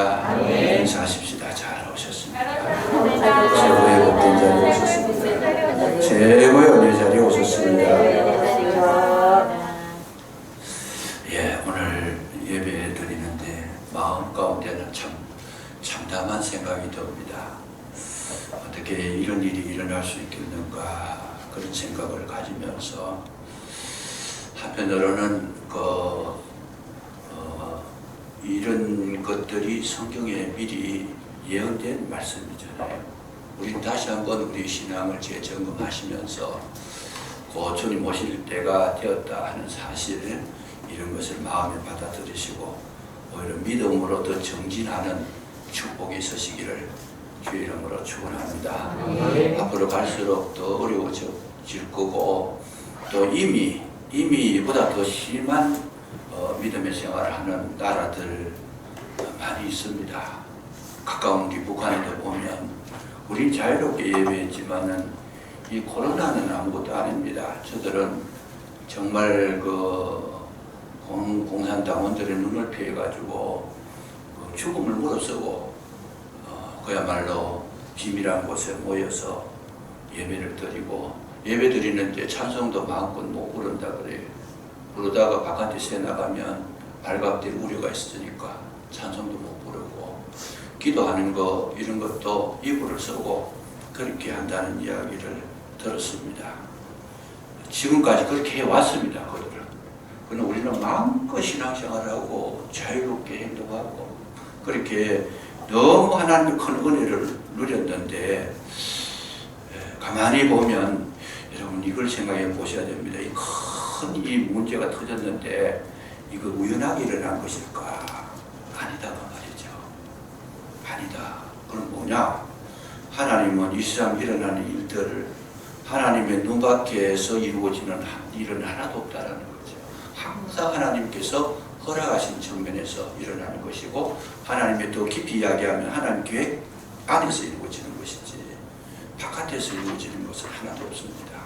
아멘. 인사하십시다. 잘 오셨습니다. 최고의 복된 자리에 오셨습니다. 최고의 은혜 자리에 오셨습니다. 예, 오늘 예배 드리는데 마음 가운데는 참 참담한 생각이 듭니다. 어떻게 이런 일이 일어날 수 있겠는가 그런 생각을 가지면서 한편으로는 그 어, 이런 것들이 성경에 미리 예언된 말씀이잖아요. 우리 다시 한번 우리 신앙을 재점검하시면서 곧 주님 오실 때가 되었다 하는 사실 이런 것을 마음에 받아들이시고 오히려 믿음으로 더 정진하는 축복이 있으시기를 주의 이름으로 축원합니다. 앞으로 갈수록 더 어려워질 거고 또 이미 이미 이보다 더 심한 어, 믿음의 생활을 하는 나라들 많이 있습니다. 가까운 북한에도 보면 우린 자유롭게 예배했지만은 이 코로나는 아무것도 아닙니다. 저들은 정말 그 공, 공산당원들의 눈을 피해가지고 그 죽음을 물어서고 어, 그야말로 비밀한 곳에 모여서 예배를 드리고 예배 드리는데 찬송도 마음껏 못 부른다 그래요. 부르다가 바깥에 새 나가면 발각될 우려가 있으니까 찬송도 못 부르고 기도하는 거 이런 것도 이불을 쓰고 그렇게 한다는 이야기를 들었습니다. 지금까지 그렇게 해왔습니다. 그들은. 그러나 우리는 마음껏 신앙생활하고 자유롭게 행동하고 그렇게 너무 하나님의 큰 은혜를 누렸는데 에, 가만히 보면 여러분 이걸 생각해 보셔야 됩니다. 이 큰 이 문제가 터졌는데 이거 우연하게 일어난 것일까? 아니다 그 말이죠. 아니다. 그럼 뭐냐? 하나님은 이 세상 일어나는 일들을 하나님의 눈 밖에서 이루어지는 한- 일은 하나도 없다라는 거죠. 항상 하나님께서 허락하신 측면에서 일어나는 것이고 하나님의 더 깊이 이야기하면 하나님 계획 안에서 이루어지는 것이지 바깥에서 이루어지는 것은 하나도 없습니다.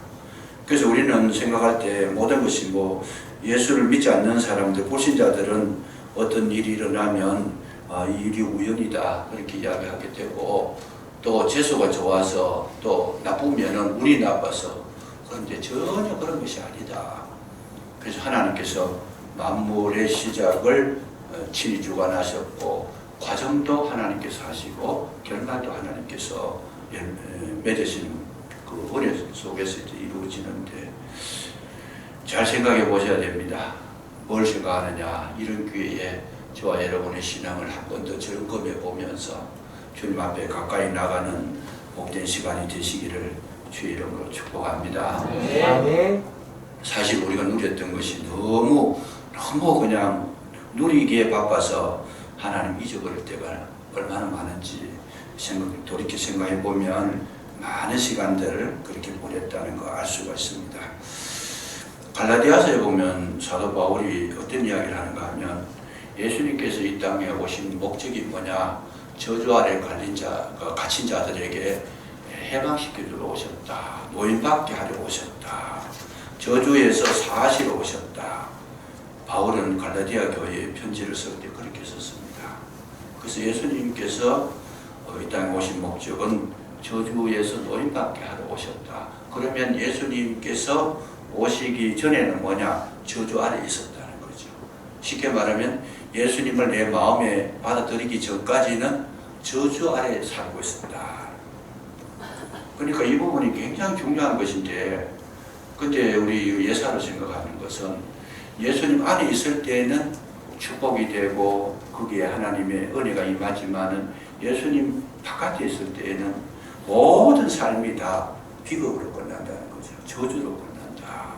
그래서 우리는 생각할 때 모든 것이 뭐 예수를 믿지 않는 사람들, 불신자들은 어떤 일이 일어나면 아, 이 일이 우연이다 그렇게 이야기하게 되고 또 재수가 좋아서 또 나쁘면은 운이 나빠서 그런데 전혀 그런 것이 아니다. 그래서 하나님께서 만물의 시작을 어, 친히 주관하셨고 과정도 하나님께서 하시고 결말도 하나님께서 열- 에, 맺으시는 그 은혜 속에서 이루어지는데 잘 생각해 보셔야 됩니다. 뭘 생각하느냐 이런 기회에 저와 여러분의 신앙을 한 번 더 점검해 보면서 주님 앞에 가까이 나가는 복된 시간이 되시기를 주의 이름으로 축복합니다. 아멘. 사실 우리가 누렸던 것이 너무 너무 그냥 누리기에 바빠서 하나님 잊어버릴 때가 얼마나 많은지 생각 돌이켜 생각해 보면 많은 시간들을 그렇게 보냈다는 거알 수가 있습니다. 갈라디아서에 보면 사도 바울이 어떤 이야기를 하는가 하면 예수님께서 이 땅에 오신 목적이 뭐냐 저주 아래 갈린 자, 그 갇힌 자들에게 해방시켜주러 오셨다. 노인받게 하려 오셨다. 저주에서 사시러 오셨다. 바울은 갈라디아 교회에 편지를 쓸 때 그렇게 썼습니다. 그래서 예수님께서 어, 이 땅에 오신 목적은 저주에서 노인받게 하러 오셨다. 그러면 예수님께서 오시기 전에는 뭐냐? 저주 아래 있었다는 거죠. 쉽게 말하면 예수님을 내 마음에 받아들이기 전까지는 저주 아래 살고 있었다. 그러니까 이 부분이 굉장히 중요한 것인데 그때 우리 예사로 생각하는 것은 예수님 안에 있을 때에는 축복이 되고 거기에 하나님의 은혜가 임하지만은 예수님 바깥에 있을 때에는 모든 삶이 다 비극으로 끝난다는 거죠. 저주로 끝난다.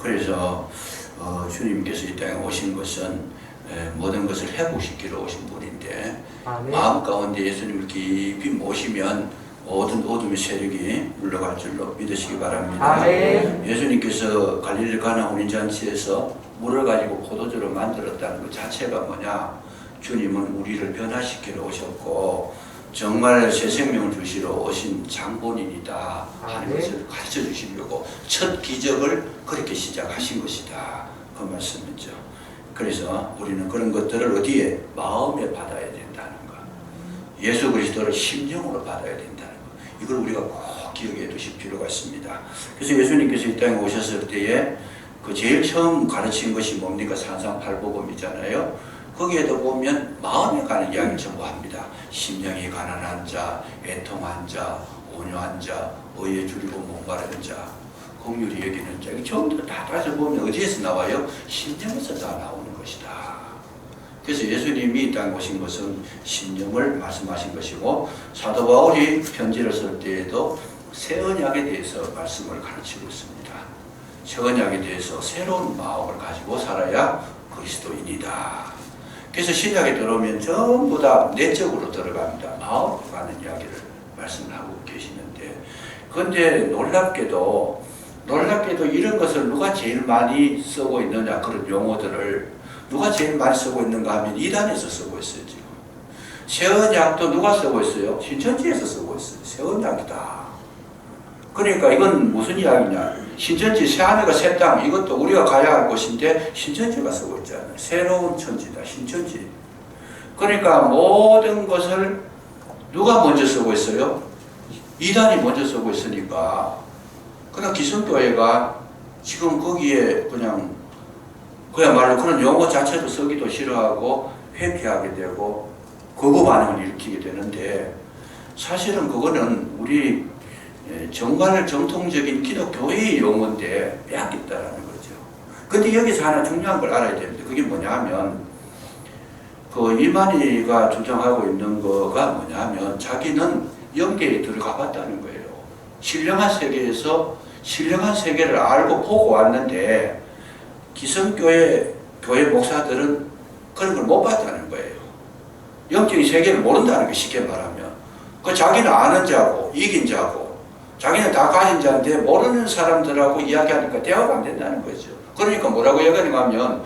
그래서 어, 주님께서 이 땅에 오신 것은 에, 모든 것을 회복시키러 오신 분인데 아멘. 마음 가운데 예수님을 깊이 모시면 모든 어둠의 세력이 물러갈 줄로 믿으시기 바랍니다. 아멘. 예수님께서 갈릴리 가나 혼인잔치에서 물을 가지고 포도주로 만들었다는 것 자체가 뭐냐? 주님은 우리를 변화시키러 오셨고 정말 새 생명을 주시러 오신 장본인이다 하는 아멘. 것을 가르쳐 주시려고 첫 기적을 그렇게 시작하신 것이다 그 말씀이죠. 그래서 우리는 그런 것들을 어디에 마음에 받아야 된다는 거. 예수 그리스도를 심령으로 받아야 된다는 거. 이걸 우리가 꼭 기억해 두실 필요가 있습니다. 그래서 예수님께서 이 땅에 오셨을 때에 그 제일 처음 가르친 것이 뭡니까? 산상팔복음이잖아요. 거기에도 보면 마음에 가는 이야기를 전부 합니다. 심령이 가난한 자, 애통한 자, 온유한 자, 의에 줄이고 목마른 자, 공률이 여기는 자. 이 처음부터 다 따져보면 어디에서 나와요? 심령에서 다 나오는 것이다. 그래서 예수님이 이 땅에 오신 것은 심령을 말씀하신 것이고 사도 바울이 편지를 쓸 때에도 새 언약에 대해서 말씀을 가르치고 있습니다. 새 언약에 대해서 새로운 마음을 가지고 살아야 그리스도인이다. 그래서 신약에 들어오면 전부 다 내적으로 들어갑니다. 마음으로 가는 이야기를 말씀을 하고 계시는데 그런데 놀랍게도 놀랍게도 이런 것을 누가 제일 많이 쓰고 있느냐 그런 용어들을 누가 제일 많이 쓰고 있는가 하면 이단에서 쓰고 있어요 지금 새언약도 누가 쓰고 있어요? 신천지에서 쓰고 있어요 새언약이다 그러니까 이건 무슨 이야기냐 신천지 새하늘과 새 땅 이것도 우리가 가야 할 곳인데 신천지가 쓰고 있잖아요 새로운 천지다 신천지. 그러니까 모든 것을 누가 먼저 쓰고 있어요? 이단이 먼저 쓰고 있으니까. 그러나 기성교회가 지금 거기에 그냥 그야말로 그런 용어 자체도 쓰기도 싫어하고 회피하게 되고 거부 반응을 일으키게 되는데 사실은 그거는 우리 예, 정말 정통적인 기독교회의 용어인데 빼앗겼다라는 거죠. 근데 여기서 하나 중요한 걸 알아야 됩니다. 그게 뭐냐 하면 그 이만희가 주장하고 있는 거가 뭐냐 하면 자기는 영계에 들어가 봤다는 거예요. 신령한 세계에서 신령한 세계를 알고 보고 왔는데 기성교회 교회 목사들은 그런 걸 못 봤다는 거예요. 영적인 세계를 모른다는 게 쉽게 말하면 그 자기는 아는 자고 이긴 자고 자기는 다 가진 자인데 모르는 사람들하고 이야기하니까 대화가 안 된다는 거죠. 그러니까 뭐라고 얘기하냐면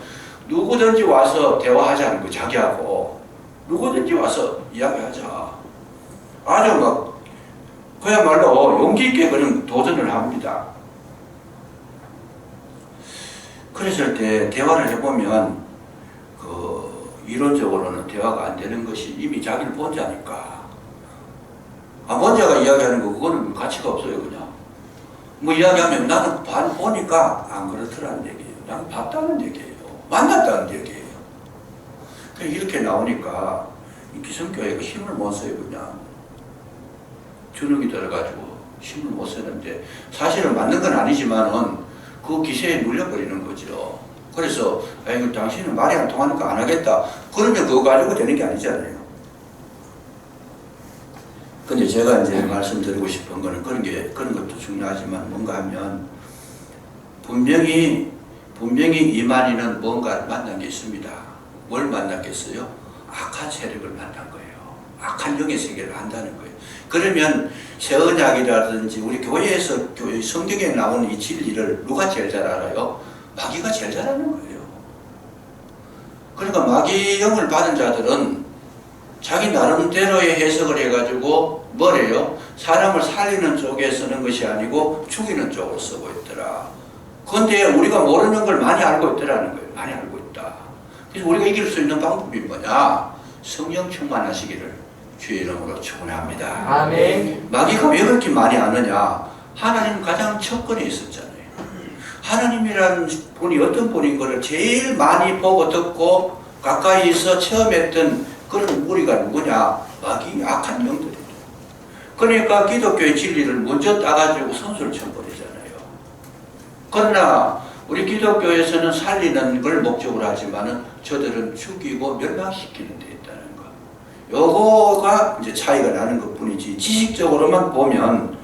누구든지 와서 대화하자는 거 자기하고 누구든지 와서 이야기하자. 아주 막 그야말로 용기 있게 그런 도전을 합니다. 그랬을 때 대화를 해보면 그 이론적으로는 대화가 안 되는 것이 이미 자기를 본 자니까 아, 본 자가 이야기하는 거 그거는 가치가 없어요 그냥 뭐 이야기하면 나는 반 보니까 안 그렇더라는 얘기예요 나는 봤다는 얘기예요 만났다는 얘기예요 그냥 이렇게 나오니까 이 기성교회가 힘을 못 써요 그냥 주눅이 들어가지고 힘을 못 쓰는데 사실은 맞는 건 아니지만은 그 기세에 눌려버리는 거죠. 그래서 아이고 당신은 말이 안 통하니까 안 하겠다. 그러면 그거 가지고 되는 게 아니잖아요. 근데 제가 이제 말씀드리고 싶은 거는 그런 게 그런 것도 중요하지만 뭔가 하면 분명히 분명히 이만희는 뭔가를 만난 게 있습니다. 뭘 만났겠어요? 악한 세력을 만난 거예요. 악한 영의 세계를 한다는 거예요. 그러면 새 언약이라든지 우리 교회에서 교회 성경에 나오는 이 진리를 누가 제일 잘 알아요? 마귀가 제일 잘 아는 거예요. 그러니까 마귀 영을 받은 자들은 자기 나름대로의 해석을 해가지고 뭐래요? 사람을 살리는 쪽에 쓰는 것이 아니고 죽이는 쪽으로 쓰고 있더라. 그런데 우리가 모르는 걸 많이 알고 있더라는 거예요. 많이 알고 있다. 그래서 우리가 이길 수 있는 방법이 뭐냐? 성령 충만하시기를 주의 이름으로 축원합니다. 아멘. 마귀가 왜 그렇게 많이 아느냐? 하나님 가장 첫권에 있었잖아요. 하나님이라는 분이 어떤 분인 것을 제일 많이 보고 듣고 가까이서 체험했던 그런 무리가 누구냐? 마귀 악한 영들이죠. 그러니까 기독교의 진리를 먼저 따가지고 선수를 쳐버리잖아요. 그러나 우리 기독교에서는 살리는 걸 목적으로 하지만은 저들은 죽이고 멸망시키는 데 있다는 거. 요거가 이제 차이가 나는 것 뿐이지 지식적으로만 보면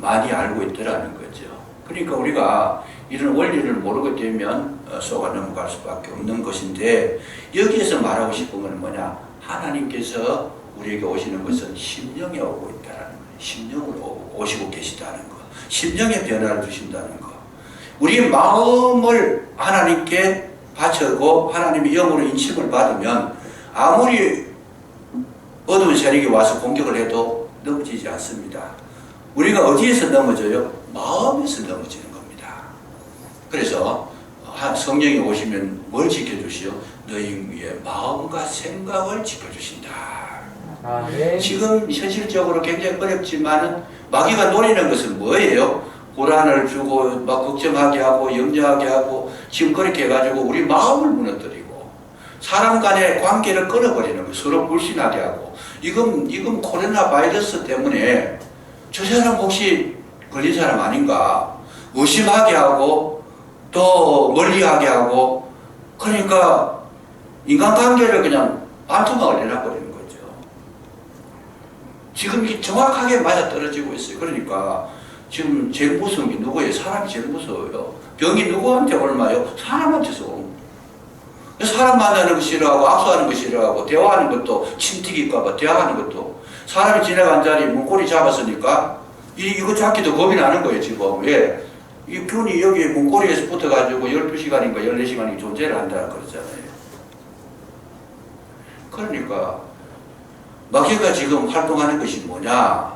많이 알고 있더라는 거죠. 그러니까 우리가 이런 원리를 모르게 되면 어, 속아 넘어갈 수밖에 없는 것인데 여기에서 말하고 싶은 건 뭐냐? 하나님께서 우리에게 오시는 것은 심령에 오고 있다는 거예요. 심령으로 오시고 계시다는 거. 심령의 변화를 주신다는 거. 우리 마음을 하나님께 바쳐고 하나님의 영으로 인침을 받으면 아무리 어두운 세력이 와서 공격을 해도 넘어지지 않습니다. 우리가 어디에서 넘어져요? 마음에서 넘어지는 겁니다. 그래서 어, 하- 성령이 오시면 뭘 지켜주시오? 너희의 마음과 생각을 지켜주신다. 아멘. 지금 현실적으로 굉장히 어렵지만은 마귀가 노리는 것은 뭐예요? 불안을 주고 막 걱정하게 하고 염려하게 하고 지금 그렇게 해가지고 우리 마음을 무너뜨리고 사람 간의 관계를 끊어버리는 거 서로 불신하게 하고 이건 이건 코로나 바이러스 때문에 저 사람 혹시 걸린 사람 아닌가 의심하게 하고 또 멀리하게 하고 그러니까 인간관계를 그냥 반토막을 내놔버리는 거죠. 지금 이게 정확하게 맞아 떨어지고 있어요. 그러니까 지금 제일 무서운 게 누구예요? 사람이 제일 무서워요. 병이 누구한테 얼마요? 사람한테서. 사람 만나는 거 싫어하고 악수하는 거 싫어하고 대화하는 것도 침튀길까봐 대화하는 것도 사람이 지나간 자리 문고리 잡았으니까 이, 이거 잡기도 겁이 나는 거예요 지금 왜? 이 균이 여기 문고리에서 붙어가지고 12시간인가 14시간이 존재를 한다 그러잖아요 그러니까 마귀가 지금 활동하는 것이 뭐냐?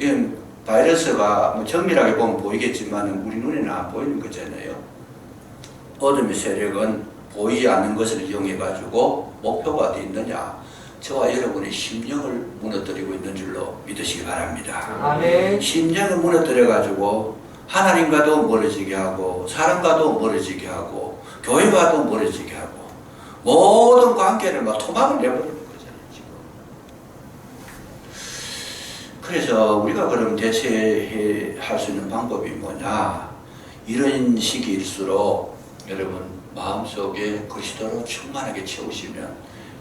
이 바이러스가 뭐 정밀하게 보면 보이겠지만 우리 눈에는 안 보이는 거잖아요. 어둠의 세력은 보이지 않는 것을 이용해 가지고 목표가 어디 있느냐? 저와 여러분의 심령을 무너뜨리고 있는 줄로 믿으시기 바랍니다. 아멘. 심령을 무너뜨려 가지고 하나님과도 멀어지게 하고 사람과도 멀어지게 하고 교회와도 멀어지게 하고 모든 관계를 막 토막을 내버리는 거잖아요 지금. 그래서 우리가 그럼 대체할 수 있는 방법이 뭐냐? 이런 시기일수록 여러분 마음속에 그리스도로 충만하게 채우시면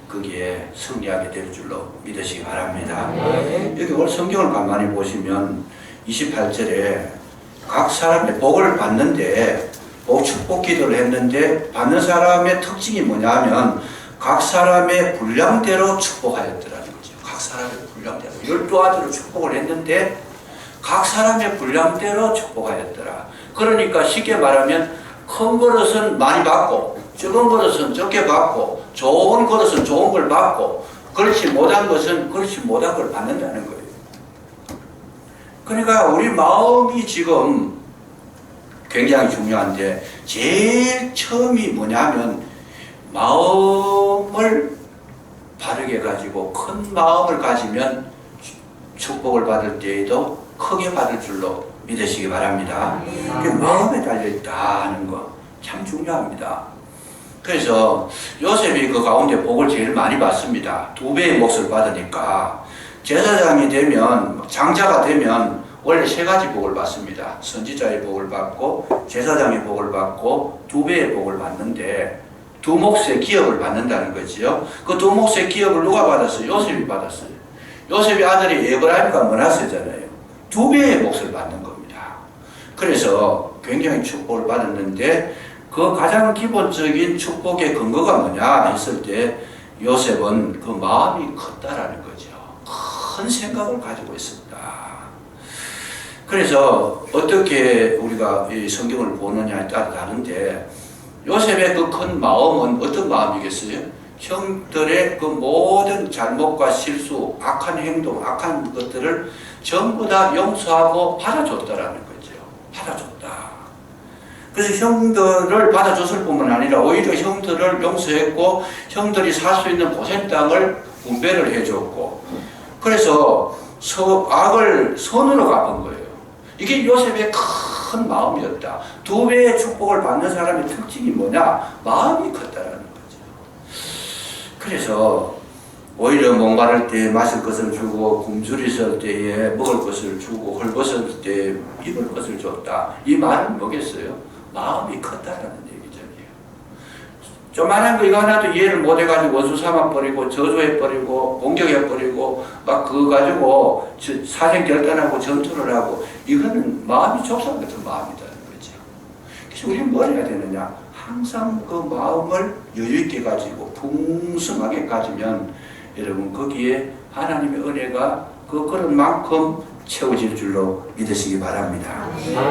거기에 승리하게 될 줄로 믿으시기 바랍니다. 여기 오늘 성경을 가만히 보시면 28절에 각 사람의 복을 받는데 복 축복 기도를 했는데 받는 사람의 특징이 뭐냐 하면 각 사람의 분량대로 축복하였더라는 거죠. 각 사람의 분량대로. 열두 아들을 축복을 했는데 각 사람의 분량대로 축복하였더라. 그러니까 쉽게 말하면 큰 그릇은 많이 받고 적은 그릇은 적게 받고 좋은 그릇은 좋은 걸 받고 그렇지 못한 것은 그렇지 못한 걸 받는다는 거예요. 그러니까 우리 마음이 지금 굉장히 중요한데 제일 처음이 뭐냐면 마음을 바르게 가지고 큰 마음을 가지면 축복을 받을 때에도 크게 받을 줄로 믿으시기 바랍니다. 그게 마음에 달려 있다 하는 거 참 중요합니다. 그래서 요셉이 그 가운데 복을 제일 많이 받습니다. 두 배의 몫을 받으니까 제사장이 되면 장자가 되면 원래 세 가지 복을 받습니다. 선지자의 복을 받고 제사장의 복을 받고 두 배의 복을 받는데 두 몫의 기업을 받는다는 거지요. 그 두 몫의 기업을 누가 받았어요? 요셉이 받았어요. 요셉이 아들이 에브라임과 머나세잖아요. 두 배의 몫을 받는 겁니다. 그래서 굉장히 축복을 받았는데 그 가장 기본적인 축복의 근거가 뭐냐 했을 때 요셉은 그 마음이 컸다라는 거죠. 큰 생각을 가지고 있었다. 그래서 어떻게 우리가 이 성경을 보느냐에 따라 다른데 요셉의 그 큰 마음은 어떤 마음이겠어요? 형들의 그 모든 잘못과 실수, 악한 행동, 악한 것들을 전부 다 용서하고 받아줬다라는 거죠. 받아줬다. 그래서 형들을 받아줬을 뿐만 아니라 오히려 형들을 용서했고 형들이 살 수 있는 고생 땅을 분배를 해줬고 그래서 서, 악을 선으로 갚은 거예요. 이게 요셉의 큰 마음이었다. 두 배의 축복을 받는 사람의 특징이 뭐냐? 마음이 컸다라는 거죠. 그래서 오히려 목마를 때 마실 것을 주고 굶주리 있을 때에 먹을 것을 주고 헐벗을 때 입을 것을 줬다. 이 말은 뭐겠어요? 마음이 컸다라는 얘기잖아요. 조만한 거 이거 하나도 이해를 못 해가지고 원수 삼아버리고 저주해버리고 공격해버리고 막 그거 가지고 저- 사생 결단하고 전투를 하고 이거는 마음이 좁상 같은 마음이라는 거죠. 그래서 우리는 뭘 해야 되느냐? 항상 그 마음을 여유있게 가지고 풍성하게 가지면 여러분 거기에 하나님의 은혜가 그 그런 만큼 채워질 줄로 믿으시기 바랍니다.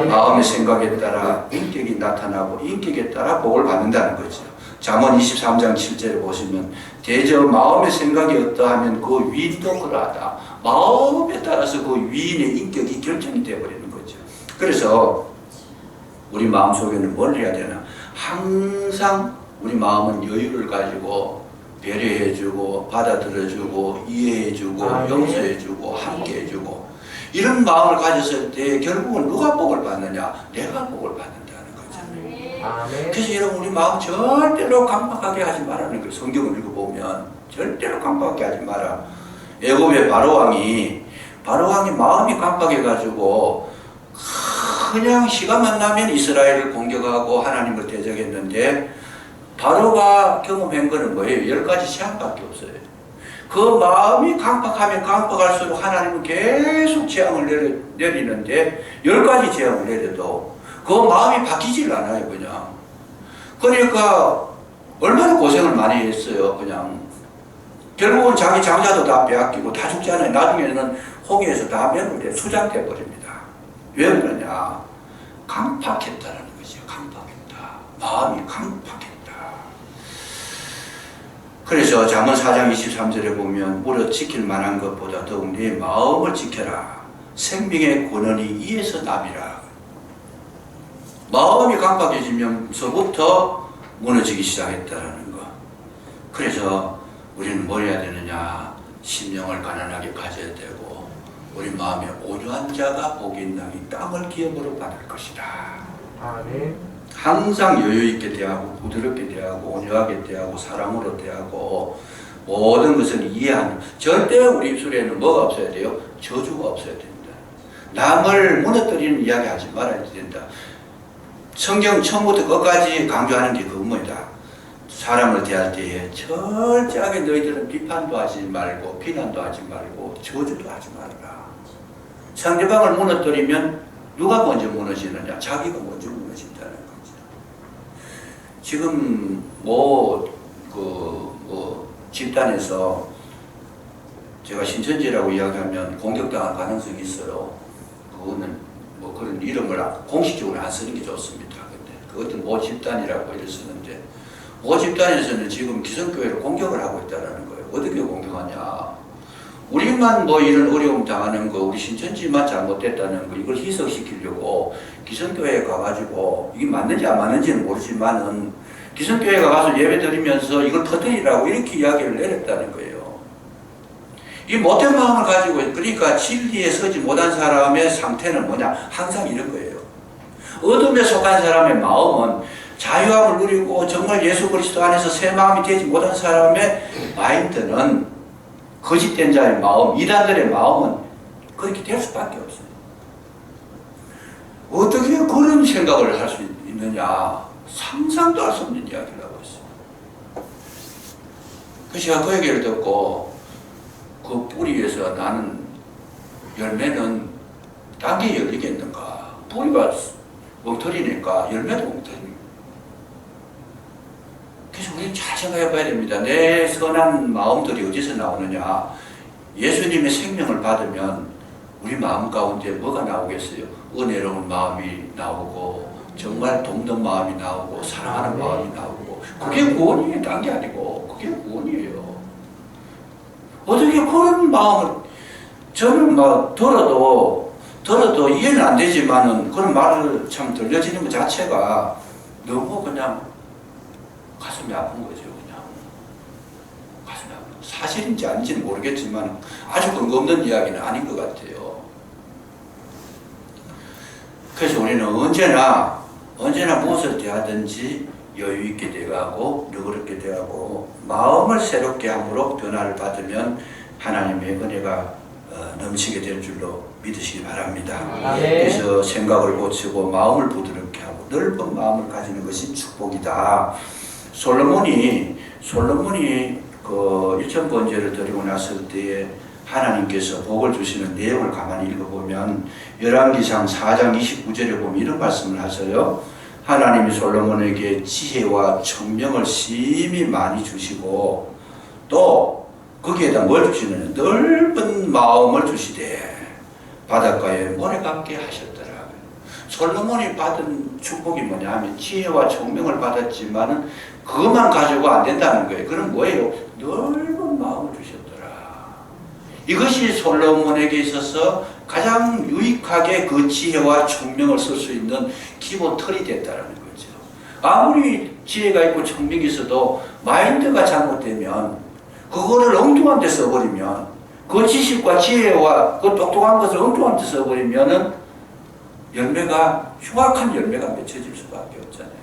마음의 생각에 따라 인격이 나타나고 인격에 따라 복을 받는다는 거죠. 잠언 23장 7절에 보시면 대저 마음의 생각이 어떠하면 그 위인도 그러하다. 마음에 따라서 그 위인의 인격이 결정이 되어버리는 거죠. 그래서 우리 마음속에는 뭘 해야 되나? 항상 우리 마음은 여유를 가지고 배려해주고 받아들여주고 이해해주고 아멘. 용서해주고 함께해주고 이런 마음을 가졌을 때 결국은 누가 복을 받느냐? 내가 복을 거잖 아멘. 그래서 여러분 우리 마음 절대로 깜빡하게 하지 말라는 거예요. 성경을 읽어보면 절대로 깜빡하게 하지 마라. 애굽의 바로왕이 바로왕이 마음이 깜빡해가지고 그냥 시간만 나면 이스라엘을 공격하고 하나님을 대적했는데 바로가 경험한 거는 뭐예요? 열 가지 재앙밖에 없어요. 그 마음이 깜빡하면 깜빡할수록 하나님은 계속 재앙을 내리는데 열 가지 재앙을 내려도 그 마음이 바뀌질 않아요, 그냥. 그러니까 얼마나 고생을 많이 했어요, 그냥. 결국은 자기 장자도 다 빼앗기고 다 죽잖아요. 나중에는 홍해에서 다 매몰돼 수장돼 버립니다. 왜 그러냐? 강팍했다는 거죠. 강팍했다. 마음이 강팍했다. 그래서 잠언 4장 23절에 보면 무릇 지킬 만한 것보다 더욱 내 마음을 지켜라. 생명의 권원이 이에서 남이라. 마음이 강팍해지면서부터 무너지기 시작했다라는 거. 그래서 우리는 뭘 해야 되느냐? 심령을 가난하게 가져야 되고 우리 마음에 온유한 자가 복이 있나니 땅을 기업으로 받을 것이다. 아멘. 항상 여유 있게 대하고 부드럽게 대하고 온유하게 대하고 사랑으로 대하고 모든 것을 이해하는 절대 우리 입술에는 뭐가 없어야 돼요? 저주가 없어야 된다. 남을 무너뜨리는 이야기 하지 말아야 된다. 성경 처음부터 끝까지 강조하는 게 그겁니다. 사람을 대할 때에 철저하게 너희들은 비판도 하지 말고 비난도 하지 말고 저주도 하지 말라. 상대방을 무너뜨리면 누가 먼저 무너지느냐? 자기가 먼저 무너진다는 거죠. 지금 뭐 그 뭐 집단에서 제가 신천지라고 이야기하면 공격당할 가능성이 있어요. 그거는 뭐 그런 이름을 공식적으로 안 쓰는 게 좋습니다. 근데 그것도 모 집단이라고 이를 쓰는데 모 집단에서는 지금 기성교회를 공격을 하고 있다는 거예요. 어떻게 공격하냐? 우리만 뭐 이런 어려움 당하는 거, 우리 신천지만 잘못됐다는 거, 이걸 희석시키려고 기성교회에 가가지고 이게 맞는지 안 맞는지는 모르지만은 기성교회에 가서 예배 드리면서 이걸 터뜨리라고 이렇게 이야기를 내렸다는 거예요. 이 못된 마음을 가지고, 그러니까 진리에 서지 못한 사람의 상태는 뭐냐? 항상 이런 거예요. 어둠에 속한 사람의 마음은 자유함을 누리고 정말 예수 그리스도 안에서 새 마음이 되지 못한 사람의 마인드는 거짓된 자의 마음, 이단들의 마음은 그렇게 될 수밖에 없어요. 어떻게 그런 생각을 할 수 있느냐? 상상도 할 수 없는 이야기를 하고 있어요. 그 제가 그 얘기를 듣고 그 뿌리에서 나는 열매는 딴게 열리겠는가? 뿌리가 엉터리니까 열매도 엉터리. 그래서 우리는 잘 생각해 봐야 됩니다. 내 선한 마음들이 어디서 나오느냐? 예수님의 생명을 받으면 우리 마음 가운데 뭐가 나오겠어요? 은혜로운 마음이 나오고 정말 돕는 마음이 나오고 사랑하는 마음이 나오고 그게 구원이에요. 딴게 아니고 그게 구원이에요. 어떻게 그런 마음을 저는 막 들어도 들어도 이해는 안 되지만은 그런 말을 참 들려지는 것 자체가 너무 그냥 가슴이 아픈 거죠, 그냥. 가슴이 아픈 거. 사실인지 아닌지는 모르겠지만 아주 근거 없는 이야기는 아닌 것 같아요. 그래서 우리는 언제나, 언제나 무엇을 대하든지 여유 있게 대하고, 너그럽게 대하고, 마음을 새롭게 함으로 변화를 받으면 하나님의 은혜가 어, 넘치게 될 줄로 믿으시기 바랍니다. 아멘. 그래서 생각을 고치고 마음을 부드럽게 하고 넓은 마음을 가지는 것이 축복이다. 솔로몬이 솔로몬이 그 일천 번제를 드리고 났을 때에 하나님께서 복을 주시는 내용을 가만히 읽어보면 열왕기상 4장 29절에 보면 이런 말씀을 하세요. 하나님이 솔로몬에게 지혜와 청명을 심히 많이 주시고 또 거기에다 뭘 주시느냐 넓은 마음을 주시되 바닷가에 모래 감게 하셨더라. 솔로몬이 받은 축복이 뭐냐 하면 지혜와 총명을 받았지만은 그것만 가지고 안 된다는 거예요. 그럼 뭐예요? 넓은 마음을 주셨더라. 이것이 솔로몬에게 있어서 가장 유익하게 그 지혜와 총명을 쓸 수 있는 기본 틀이 됐다는 거죠. 아무리 지혜가 있고聰明이 있어도 마인드가 잘못되면 그거를 엉뚱한 데 써버리면 그 지식과 지혜와 그 똑똑한 것을 엉뚱한 데 써버리면은 열매가 흉악한 열매가 맺혀질 수밖에 없잖아요.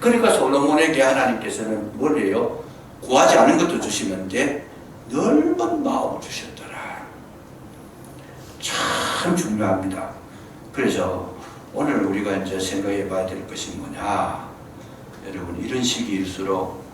그러니까 솔로몬에게 하나님께서는 뭘 해요? 구하지 않은 것도 주시는데 넓은 마음을 주셨더라. 참 중요합니다. 그래서 오늘 우리가 이제 생각해 봐야 될 것이 뭐냐. 여러분, 이런 시기일수록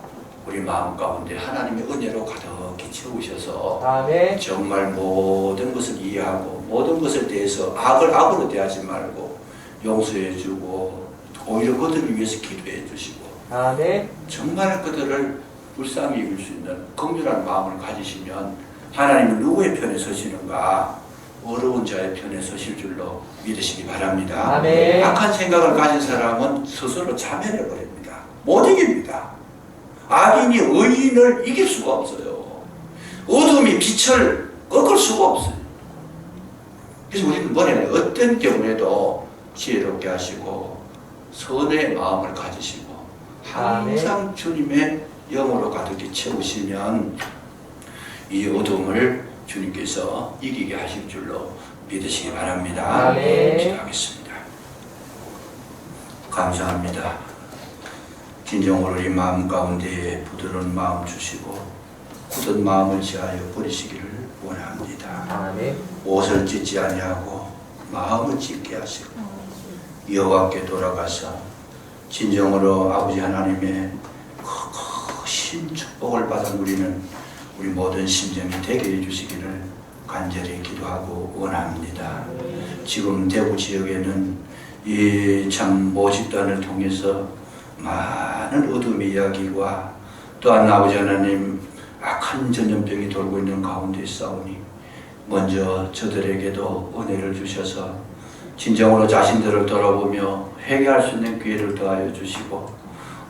우리 마음 가운데 하나님의 은혜로 가득히 채우셔서 아멘. 정말 모든 것을 이해하고 모든 것을 대해서 악을 악으로 대하지 말고 용서해 주고 오히려 그들을 위해서 기도해 주시고 아멘. 정말 그들을 불쌍히 여길 수 있는 긍휼한 마음을 가지시면 하나님은 누구의 편에 서시는가? 어려운 자의 편에 서실 줄로 믿으시기 바랍니다. 아멘. 악한 생각을 가진 사람은 스스로 자멸해 버립니다. 못 이깁니다. 악인이 의인을 이길 수가 없어요. 어둠이 빛을 꺾을 수가 없어요. 그래서 우리는 뭐냐면 어떤 경우에도 지혜롭게 하시고 선의 마음을 가지시고 항상 주님의 영으로 가득히 채우시면 이 어둠을 주님께서 이기게 하실 줄로 믿으시기 바랍니다. 아멘. 기도하겠습니다. 감사합니다. 진정으로 우리 마음 가운데 부드러운 마음 주시고 굳은 마음을 지하여 버리시기를 원합니다. 아멘. 옷을 찢지 아니하고 마음을 찢게 하시고 여호와께 돌아가서 진정으로 아버지 하나님의 크신 축복을 받은 우리는 우리 모든 심정이 되게 해주시기를 간절히 기도하고 원합니다. 지금 대구 지역에는 이 참 모집단을 통해서 많은 어둠의 이야기와 또한 아버지 하나님 악한 전염병이 돌고 있는 가운데 싸우니 먼저 저들에게도 은혜를 주셔서 진정으로 자신들을 돌아보며 회개할 수 있는 기회를 더하여 주시고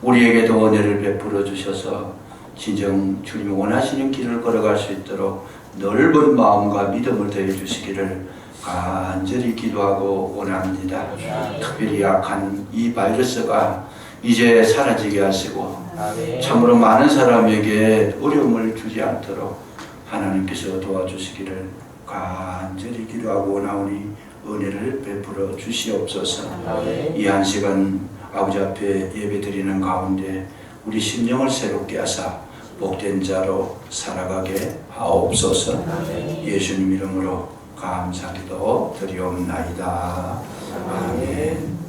우리에게도 은혜를 베풀어 주셔서 진정 주님이 원하시는 길을 걸어갈 수 있도록 넓은 마음과 믿음을 더해 주시기를 간절히 기도하고 원합니다. 특별히 약한 이 바이러스가 이제 사라지게 하시고 아멘. 참으로 많은 사람에게 어려움을 주지 않도록 하나님께서 도와주시기를 간절히 기도하고 나오니 은혜를 베풀어 주시옵소서. 아멘. 이 한 시간 아버지 앞에 예배드리는 가운데 우리 심령을 새롭게 하사 복된 자로 살아가게 하옵소서. 예수님 이름으로 감사기도 드리옵나이다. 아멘.